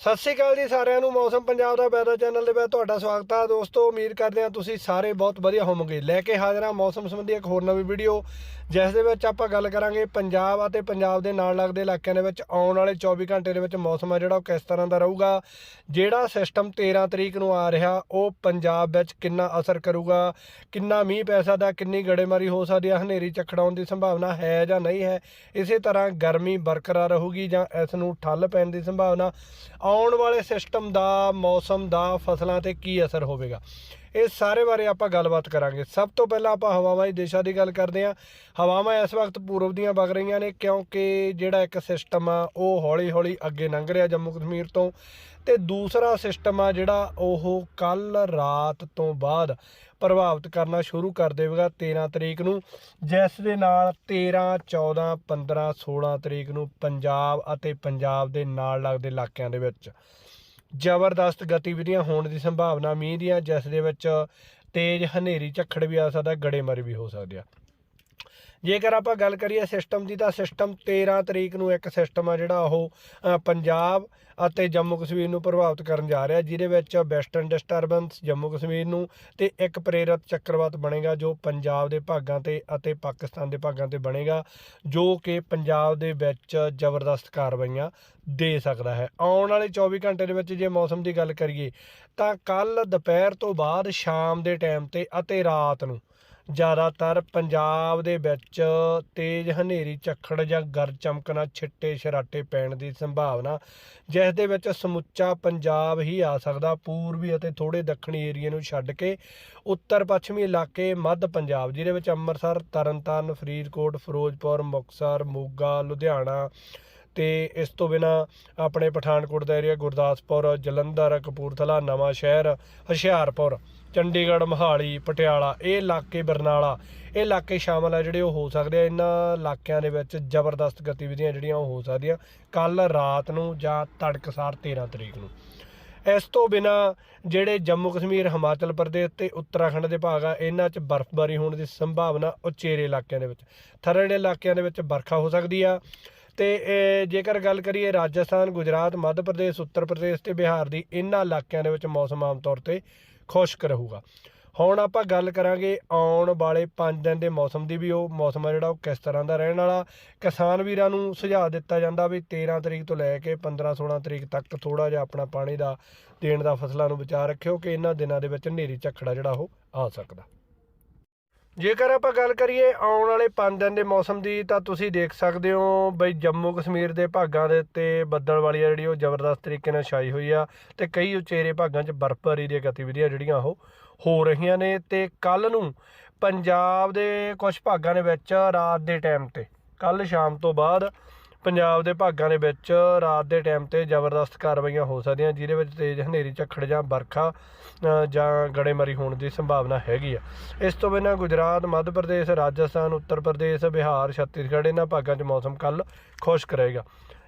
ਸਤਿ ਸ਼੍ਰੀ ਅਕਾਲ ਜੀ ਸਾਰਿਆਂ ਨੂੰ, ਮੌਸਮ ਪੰਜਾਬ ਦਾ ਵੈਦਰ ਚੈਨਲ ਦੇ ਵਿੱਚ ਤੁਹਾਡਾ ਸਵਾਗਤ ਹੈ ਦੋਸਤੋ, ਉਮੀਦ ਕਰਦੇ ਹਾਂ ਤੁਸੀਂ ਸਾਰੇ ਬਹੁਤ ਵਧੀਆ ਹੋਵੋਗੇ। ਲੈ ਕੇ ਹਾਜ਼ਰ ਹਾਂ ਮੌਸਮ ਸੰਬੰਧੀ ਇੱਕ ਹੋਰ ਨਵੀਂ ਵੀਡੀਓ ਜਿਸ ਦੇ ਵਿੱਚ ਆਪਾਂ ਗੱਲ ਕਰਾਂਗੇ ਪੰਜਾਬ ਅਤੇ ਪੰਜਾਬ ਦੇ ਨਾਲ ਲੱਗਦੇ ਇਲਾਕਿਆਂ ਦੇ ਵਿੱਚ ਆਉਣ ਵਾਲੇ 24 ਘੰਟੇ ਦੇ ਵਿੱਚ ਮੌਸਮ ਆ ਜਿਹੜਾ, ਉਹ ਕਿਸ ਤਰ੍ਹਾਂ ਦਾ ਰਹੂਗਾ, ਜਿਹੜਾ ਸਿਸਟਮ 13 ਤਰੀਕ ਨੂੰ ਆ ਰਿਹਾ, ਉਹ ਪੰਜਾਬ ਵਿੱਚ ਕਿੰਨਾ ਅਸਰ ਕਰੂਗਾ, ਕਿੰਨਾ ਮੀਂਹ ਪੈ ਸਕਦਾ, ਕਿੰਨੀ ਗੜੇਮਾਰੀ ਹੋ ਸਕਦੀ ਹੈ ਹਨੇਰੀ ਝੱਖੜ ਦੀ ਸੰਭਾਵਨਾ ਹੈ ਜਾਂ ਨਹੀਂ ਹੈ, ਇਸੇ ਤਰ੍ਹਾਂ ਗਰਮੀ ਬਰਕਰਾਰ ਰਹੂਗੀ ਜਾਂ ਇਸ ਨੂੰ ਠੱਲ ਪੈਣ ਦੀ ਸੰਭਾਵਨਾ। ਆਉਣ ਵਾਲੇ ਸਿਸਟਮ ਦਾ ਮੌਸਮ ਦਾ ਫਸਲਾਂ ਤੇ ਕੀ ਅਸਰ ਹੋਵੇਗਾ? ਇਹ ਸਾਰੇ ਬਾਰੇ ਆਪਾਂ ਗੱਲਬਾਤ ਕਰਾਂਗੇ। ਸਭ ਤੋਂ ਪਹਿਲਾਂ ਆਪਾਂ ਹਵਾਵਾਂ ਦੀ ਦਿਸ਼ਾ ਦੀ ਗੱਲ ਕਰਦੇ ਹਾਂ। ਹਵਾਵਾਂ ਇਸ ਵਕਤ ਪੂਰਬ ਦੀਆਂ ਵਗ ਰਹੀਆਂ ਨੇ ਕਿਉਂਕਿ ਜਿਹੜਾ ਇੱਕ ਸਿਸਟਮ ਆ, ਉਹ ਹੌਲੀ-ਹੌਲੀ ਅੱਗੇ ਲੰਘ ਰਿਹਾ ਜੰਮੂ ਕਸ਼ਮੀਰ ਤੋਂ। ਤੇ ਦੂਸਰਾ ਸਿਸਟਮ ਆ ਜਿਹੜਾ ਉਹ ਕੱਲ ਰਾਤ ਤੋਂ ਬਾਅਦ ਪ੍ਰਭਾਵਿਤ ਕਰਨਾ ਸ਼ੁਰੂ ਕਰ ਦੇਵੇਗਾ 13 ਤਰੀਕ ਨੂੰ। ਜਿਸ ਦੇ ਨਾਲ 13 14 15 16 ਤਰੀਕ ਨੂੰ ਪੰਜਾਬ ਅਤੇ ਪੰਜਾਬ ਦੇ ਨਾਲ ਲੱਗਦੇ ਇਲਾਕਿਆਂ ਦੇ ਵਿੱਚ। ਜ਼ਬਰਦਸਤ ਗਤੀਵਿਧੀਆਂ ਹੋਣ ਦੀ ਸੰਭਾਵਨਾ ਮੀਂਹ ਦੀਆਂ, ਜਿਸ ਦੇ ਵਿੱਚ ਤੇਜ਼ ਹਨੇਰੀ, ਝੱਖੜ ਵੀ ਆ ਸਕਦਾ, ਗੜੇਮਾਰੀ ਵੀ ਹੋ ਸਕਦੀ ਆ। ਜੇਕਰ ਆਪਾਂ ਗੱਲ ਕਰੀਏ ਸਿਸਟਮ ਦੀ, ਤਾਂ ਸਿਸਟਮ 13 ਤਰੀਕ ਨੂੰ ਇੱਕ ਸਿਸਟਮ ਆ ਜਿਹੜਾ ਉਹ ਪੰਜਾਬ ਅਤੇ ਜੰਮੂ ਕਸ਼ਮੀਰ ਨੂੰ ਪ੍ਰਭਾਵਿਤ ਕਰਨ ਜਾ ਰਿਹਾ, ਜਿਹਦੇ ਵਿੱਚ ਵੈਸਟਰਨ ਡਿਸਟਰਬੈਂਸ ਜੰਮੂ ਕਸ਼ਮੀਰ ਨੂੰ ਤੇ ਇੱਕ ਪ੍ਰੇਰਿਤ ਚੱਕਰਵਾਤ ਬਣੇਗਾ ਜੋ ਪੰਜਾਬ ਦੇ ਭਾਗਾਂ ਤੇ ਅਤੇ ਪਾਕਿਸਤਾਨ ਦੇ ਭਾਗਾਂ ਤੇ ਬਣੇਗਾ, ਜੋ ਕਿ ਪੰਜਾਬ ਦੇ ਵਿੱਚ ਜ਼ਬਰਦਸਤ ਕਾਰਵਾਈਆਂ ਦੇ ਸਕਦਾ ਹੈ। ਆਉਣ ਵਾਲੇ 24 ਘੰਟੇ ਦੇ ਵਿੱਚ ਜੇ ਮੌਸਮ ਦੀ ਗੱਲ ਕਰੀਏ, ਤਾਂ ਕੱਲ ਦੁਪਹਿਰ ਤੋਂ ਬਾਅਦ ਸ਼ਾਮ ਦੇ ਟਾਈਮ ਤੇ ਅਤੇ ਰਾਤ ਨੂੰ ਜ਼ਿਆਦਾਤਰ ਪੰਜਾਬ ਦੇ ਵਿੱਚ ਤੇਜ਼ ਹਨੇਰੀ, ਝੱਖੜ ਜਾਂ ਗਰਜ ਚਮਕਣਾ ਛਿੱਟੇ ਛਰਾਟੇ ਪੈਣ ਦੀ ਸੰਭਾਵਨਾ, ਜਿਸ ਦੇ ਵਿੱਚ ਸਮੁੱਚਾ ਪੰਜਾਬ ਹੀ ਆ ਸਕਦਾ। ਪੂਰਬੀ ਅਤੇ ਥੋੜੇ ਦੱਖਣੀ ਏਰੀਏ ਨੂੰ ਛੱਡ ਕੇ ਉੱਤਰ ਪੱਛਮੀ ਇਲਾਕੇ, ਮੱਧ ਪੰਜਾਬ, ਜਿਹਦੇ ਵਿੱਚ ਅੰਮ੍ਰਿਤਸਰ, ਤਰਨਤਾਰਨ, ਫਰੀਦਕੋਟ, ਫਿਰੋਜ਼ਪੁਰ, ਮੁਕਤਸਰ, ਮੋਗਾ, ਲੁਧਿਆਣਾ ਤੇ ਇਸ ਤੋਂ ਬਿਨਾ ਆਪਣੇ ਪਠਾਨਕੋਟ ਦਾ ਏਰੀਆ ਗੁਰਦਾਸਪੁਰ, ਜਲੰਧਰ, ਕਪੂਰਥਲਾ ਨਵਾਂ ਸ਼ਹਿਰ ਹੁਸ਼ਿਆਰਪੁਰ। ਚੰਡੀਗੜ੍ਹ, ਮੋਹਾਲੀ, ਪਟਿਆਲਾ, ਇਹ ਇਲਾਕੇ ਬਰਨਾਲਾ, ਇਹ ਇਲਾਕੇ ਸ਼ਾਮਲ ਆ ਜਿਹੜੇ ਉਹ ਹੋ ਸਕਦੇ ਆ। ਇਹਨਾਂ ਇਲਾਕਿਆਂ ਦੇ ਵਿੱਚ ਜ਼ਬਰਦਸਤ ਗਤੀਵਿਧੀਆਂ ਜਿਹੜੀਆਂ ਉਹ ਹੋ ਸਕਦੀਆਂ ਕੱਲ ਰਾਤ ਨੂੰ ਜਾਂ ਤੜਕਸਾਰ 13 ਤਰੀਕ ਨੂੰ। ਇਸ ਤੋਂ ਬਿਨਾ ਜਿਹੜੇ ਜੰਮੂ ਕਸ਼ਮੀਰ, ਹਿਮਾਚਲ ਪ੍ਰਦੇਸ਼ ਤੇ ਉੱਤਰਾਖੰਡ ਦੇ ਭਾਗ ਆ, ਇਹਨਾਂ 'ਚ ਬਰਫ਼ਬਾਰੀ ਹੋਣ ਦੀ ਸੰਭਾਵਨਾ ਉਚੇਰੇ ਇਲਾਕਿਆਂ ਦੇ ਵਿੱਚ ਥਰੜੇ ਇਲਾਕਿਆਂ ਦੇ ਵਿੱਚ ਵਰਖਾ ਹੋ ਸਕਦੀ ਆ। ਤੇ ਜੇਕਰ ਗੱਲ ਕਰੀਏ ਰਾਜਸਥਾਨ, ਗੁਜਰਾਤ, ਮੱਧ ਪ੍ਰਦੇਸ਼, ਉੱਤਰ ਪ੍ਰਦੇਸ਼ ਤੇ ਬਿਹਾਰ ਦੀ, ਇਹਨਾਂ ਇਲਾਕਿਆਂ ਦੇ ਵਿੱਚ ਮੌਸਮ ਆਮ ਤੌਰ ਤੇ ਖੁਸ਼ਕ ਰਹੂਗਾ। ਹੁਣ ਆਪਾਂ ਗੱਲ ਕਰਾਂਗੇ ਆਉਣ ਵਾਲੇ 5 ਦਿਨ ਦੇ ਮੌਸਮ ਦੀ ਵੀ, ਉਹ ਮੌਸਮ ਆ ਜਿਹੜਾ ਉਹ ਕਿਸ ਤਰ੍ਹਾਂ ਦਾ ਰਹਿਣ ਵਾਲਾ। ਕਿਸਾਨ ਵੀਰਾਂ ਨੂੰ ਸੁਝਾਅ ਦਿੱਤਾ ਜਾਂਦਾ ਵੀ 13 ਤਰੀਕ ਤੋਂ ਲੈ ਕੇ 15 16 ਤਰੀਕ ਤੱਕ ਥੋੜਾ ਜਿਹਾ ਆਪਣਾ ਪਾਣੀ ਦਾ, ਦੇਣ ਦਾ ਫਸਲਾਂ ਨੂੰ ਬਚਾ ਰੱਖਿਓ ਕਿ ਇਹਨਾਂ ਦਿਨਾਂ ਦੇ ਵਿੱਚ ਹਨੇਰੀ ਝੱਖੜਾ ਜਿਹੜਾ ਉਹ ਆ ਸਕਦਾ। ਜੇਕਰ ਆਪਾਂ ਗੱਲ ਕਰੀਏ ਆਉਣ ਵਾਲੇ 5 ਦਿਨ ਦੇ ਮੌਸਮ ਦੀ, ਤਾਂ ਤੁਸੀਂ ਦੇਖ ਸਕਦੇ ਹੋ ਬਈ ਜੰਮੂ ਕਸ਼ਮੀਰ ਦੇ ਭਾਗਾਂ ਦੇ ਉੱਤੇ ਬੱਦਲ ਵਾਲੀ ਆ ਜਿਹੜੀ, ਉਹ ਜ਼ਬਰਦਸਤ ਤਰੀਕੇ ਨਾਲ ਛਾਈ ਹੋਈ ਆ ਤੇ ਕਈ ਉਚੇਰੇ ਭਾਗਾਂ 'ਚ ਬਰਫ਼ਬਾਰੀ ਦੀਆਂ ਗਤੀਵਿਧੀਆਂ ਜਿਹੜੀਆਂ ਉਹ ਹੋ ਰਹੀਆਂ ਨੇ ਤੇ ਕੱਲ ਨੂੰ ਪੰਜਾਬ ਦੇ ਕੁਝ ਭਾਗਾਂ ਦੇ ਵਿੱਚ ਰਾਤ ਦੇ ਟਾਈਮ ਤੇ ਕੱਲ ਸ਼ਾਮ ਤੋਂ ਬਾਅਦ ਪੰਜਾਬ ਦੇ ਭਾਗਾਂ ਦੇ ਵਿੱਚ ਰਾਤ ਦੇ ਟਾਈਮ ਤੇ ਜ਼ਬਰਦਸਤ ਕਾਰਵਾਈਆਂ ਹੋ ਸਕਦੀਆਂ, ਜਿਹਦੇ ਵਿੱਚ ਤੇਜ਼ ਹਨੇਰੀ, ਝੱਖੜ ਜਾਂ ਵਰਖਾ ਜਾਂ ਗੜੇਮਾਰੀ ਹੋਣ ਦੀ ਸੰਭਾਵਨਾ ਹੈਗੀ ਆ। ਇਸ ਤੋਂ ਬਿਨਾਂ ਗੁਜਰਾਤ, ਮੱਧ ਪ੍ਰਦੇਸ਼, ਰਾਜਸਥਾਨ, ਉੱਤਰ ਪ੍ਰਦੇਸ਼, ਬਿਹਾਰ, ਛੱਤੀਸਗੜ੍ਹ ਇਹਨਾਂ ਭਾਗਾਂ 'ਚ ਮੌਸਮ ਕੱਲ ਖੁਸ਼ਕ ਰਹੇਗਾ।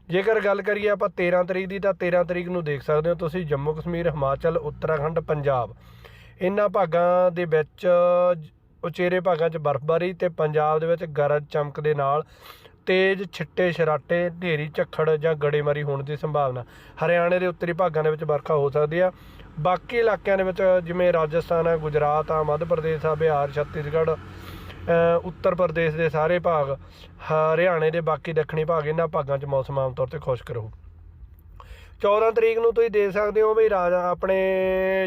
ਜੇਕਰ ਗੱਲ ਕਰੀਏ ਆਪਾਂ 13 ਤਰੀਕ ਦੀ, ਤਾਂ 13 ਤਰੀਕ ਨੂੰ ਦੇਖ ਸਕਦੇ ਹੋ ਤੁਸੀਂ ਜੰਮੂ, ਕਸ਼ਮੀਰ, ਹਿਮਾਚਲ, ਉੱਤਰਾਖੰਡ, ਪੰਜਾਬ। ਇਹਨਾਂ ਭਾਗਾਂ ਦੇ ਵਿੱਚ ਉਚੇਰੇ ਭਾਗਾਂ 'ਚ ਬਰਫ਼ਬਾਰੀ ਤੇ ਪੰਜਾਬ ਦੇ ਵਿੱਚ ਗਰਜ ਚਮਕ ਦੇ ਨਾਲ ਤੇਜ਼ ਛਿੱਟੇ ਛਰਾਟੇ, ਹਨੇਰੀ, ਝੱਖੜ ਜਾਂ ਗੜੇਮਾਰੀ ਹੋਣ ਦੀ ਸੰਭਾਵਨਾ। ਹਰਿਆਣੇ ਦੇ ਉੱਤਰੀ ਭਾਗਾਂ ਦੇ ਵਿੱਚ ਵਰਖਾ ਹੋ ਸਕਦੀ ਆ। ਬਾਕੀ ਇਲਾਕਿਆਂ ਦੇ ਵਿੱਚ ਜਿਵੇਂ ਰਾਜਸਥਾਨ ਆ ਗੁਜਰਾਤ ਆ ਮੱਧ ਪ੍ਰਦੇਸ਼ ਆ ਬਿਹਾਰ, ਛੱਤੀਸਗੜ੍ਹ ਉੱਤਰ ਪ੍ਰਦੇਸ਼ ਦੇ ਸਾਰੇ ਭਾਗ, ਹਰਿਆਣੇ ਦੇ ਬਾਕੀ ਦੱਖਣੀ ਭਾਗ, ਇਹਨਾਂ ਭਾਗਾਂ 'ਚ ਮੌਸਮ ਆਮ ਤੌਰ ਤੇ ਖੁਸ਼ਕ ਰਹੂ। 14 ਤਰੀਕ ਨੂੰ ਤੁਸੀਂ ਦੇਖ ਸਕਦੇ ਹੋ ਵੀ ਰਾਜਾ ਆਪਣੇ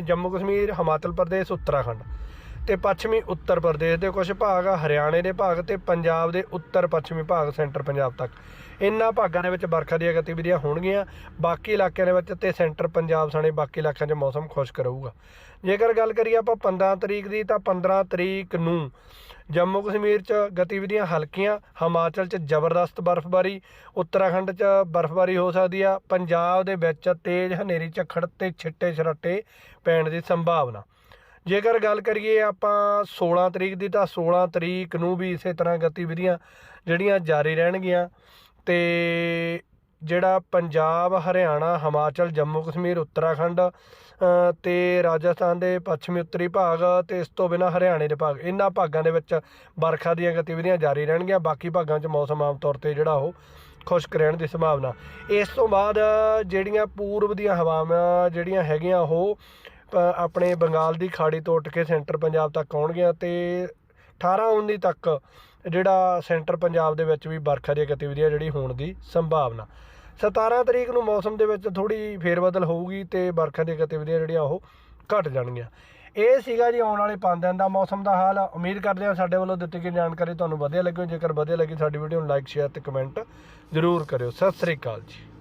ਜੰਮੂ ਕਸ਼ਮੀਰ, ਹਿਮਾਚਲ ਪ੍ਰਦੇਸ਼, ਉੱਤਰਾਖੰਡ। ਤੇ ਪੱਛਮੀ ਉੱਤਰ ਪ੍ਰਦੇਸ਼ ਦੇ ਕੁਝ ਭਾਗ ਆ ਹਰਿਆਣੇ ਦੇ ਭਾਗ ਤੇ ਪੰਜਾਬ ਦੇ ਉੱਤਰ ਪੱਛਮੀ ਭਾਗ ਸੈਂਟਰ ਪੰਜਾਬ ਤੱਕ। ਇਹਨਾਂ ਭਾਗਾਂ ਦੇ ਵਿੱਚ ਵਰਖਾ ਦੀਆਂ ਗਤੀਵਿਧੀਆਂ ਹੋਣਗੀਆਂ, ਬਾਕੀ ਇਲਾਕਿਆਂ ਦੇ ਵਿੱਚ ਤੇ ਸੈਂਟਰ ਪੰਜਾਬ ਸਣੇ ਬਾਕੀ ਇਲਾਕਿਆਂ 'ਚ ਮੌਸਮ ਖੁਸ਼ਕ ਰਹੂਗਾ ਜੇਕਰ ਗੱਲ ਕਰੀਏ ਆਪਾਂ 15 ਤਰੀਕ ਦੀ ਤਾਂ 15 ਤਰੀਕ ਨੂੰ ਜੰਮੂ ਕਸ਼ਮੀਰ 'ਚ ਗਤੀਵਿਧੀਆਂ ਹਲਕੀਆਂ, ਹਿਮਾਚਲ 'ਚ ਜ਼ਬਰਦਸਤ ਬਰਫ਼ਬਾਰੀ, ਉੱਤਰਾਖੰਡ 'ਚ ਬਰਫ਼ਬਾਰੀ ਹੋ ਸਕਦੀ ਆ, ਪੰਜਾਬ ਦੇ ਵਿੱਚ ਤੇਜ਼ ਹਨੇਰੀ ਝੱਖੜ ਤੇ ਛਿੱਟੇ ਛਰਾਟੇ ਪੈਣ ਦੀ ਸੰਭਾਵਨਾ। ਜੇਕਰ ਗੱਲ ਕਰੀਏ ਆਪਾਂ 16 ਤਰੀਕ ਦੀ ਤਾਂ 16 ਤਰੀਕ ਨੂੰ ਵੀ ਇਸੇ ਤਰ੍ਹਾਂ ਗਤੀਵਿਧੀਆਂ ਜਿਹੜੀਆਂ ਜਾਰੀ ਰਹਿਣਗੀਆਂ ਤੇ ਜਿਹੜਾ ਪੰਜਾਬ ਹਰਿਆਣਾ ਹਿਮਾਚਲ ਜੰਮੂ ਕਸ਼ਮੀਰ ਉੱਤਰਾਖੰਡ ਅ, ਤੇ ਰਾਜਸਥਾਨ ਦੇ ਪੱਛਮੀ ਉੱਤਰੀ ਭਾਗ ਤੇ ਇਸ ਤੋਂ ਬਿਨਾਂ ਹਰਿਆਣੇ ਦੇ ਭਾਗ ਇਹਨਾਂ ਭਾਗਾਂ ਦੇ ਵਿੱਚ ਵਰਖਾ ਦੀਆਂ ਗਤੀਵਿਧੀਆਂ ਜਾਰੀ ਰਹਿਣਗੀਆਂ ਬਾਕੀ ਭਾਗਾਂ 'ਚ ਮੌਸਮ ਆਮ ਤੌਰ ਤੇ ਜਿਹੜਾ ਉਹ ਖੁਸ਼ਕ ਰਹਿਣ ਦੀ ਸੰਭਾਵਨਾ। ਇਸ ਤੋਂ ਬਾਅਦ ਜਿਹੜੀਆਂ ਪੂਰਬ ਦੀਆਂ ਹਵਾਵਾਂ ਜਿਹੜੀਆਂ ਹੈਗੀਆਂ ਉਹ ਆਪਣੇ ਬੰਗਾਲ ਦੀ ਖਾੜੀ ਤੋਂ ਉੱਠ ਕੇ ਸੈਂਟਰ ਪੰਜਾਬ ਤੱਕ ਆਉਣਗੀਆਂ ਤੇ 18 19 ਤੱਕ ਜਿਹੜਾ ਸੈਂਟਰ ਪੰਜਾਬ ਦੇ ਵਿੱਚ ਵੀ ਵਰਖਾ ਦੀਆਂ ਗਤੀਵਿਧੀਆਂ ਜਿਹੜੀ ਹੋਣ ਦੀ ਸੰਭਾਵਨਾ। 17 ਤਰੀਕ ਨੂੰ ਮੌਸਮ ਦੇ ਵਿੱਚ ਥੋੜੀ ਫੇਰਬਦਲ ਹੋਊਗੀ ਤੇ ਵਰਖਾ ਦੀਆਂ ਗਤੀਵਿਧੀਆਂ ਜਿਹੜੀਆਂ ਉਹ ਘਟ ਜਾਣਗੀਆਂ। ਇਹ ਸੀਗਾ ਜੀ ਆਉਣ ਵਾਲੇ 5 ਦਿਨ ਦਾ ਮੌਸਮ ਦਾ ਹਾਲ। ਉਮੀਦ ਕਰਦੇ ਹਾਂ ਸਾਡੇ ਵੱਲੋਂ ਦਿੱਤੀ ਗਈ ਜਾਣਕਾਰੀ ਤੁਹਾਨੂੰ ਵਧੀਆ ਲੱਗੀ ਜੇਕਰ ਵਧੀਆ ਲੱਗੀ ਸਾਡੀ ਵੀਡੀਓ ਨੂੰ ਲਾਈਕ, ਸ਼ੇਅਰ ਤੇ ਕਮੈਂਟ ਜ਼ਰੂਰ ਕਰਿਓ। ਸਤਿ ਸ੍ਰੀ ਅਕਾਲ ਜੀ।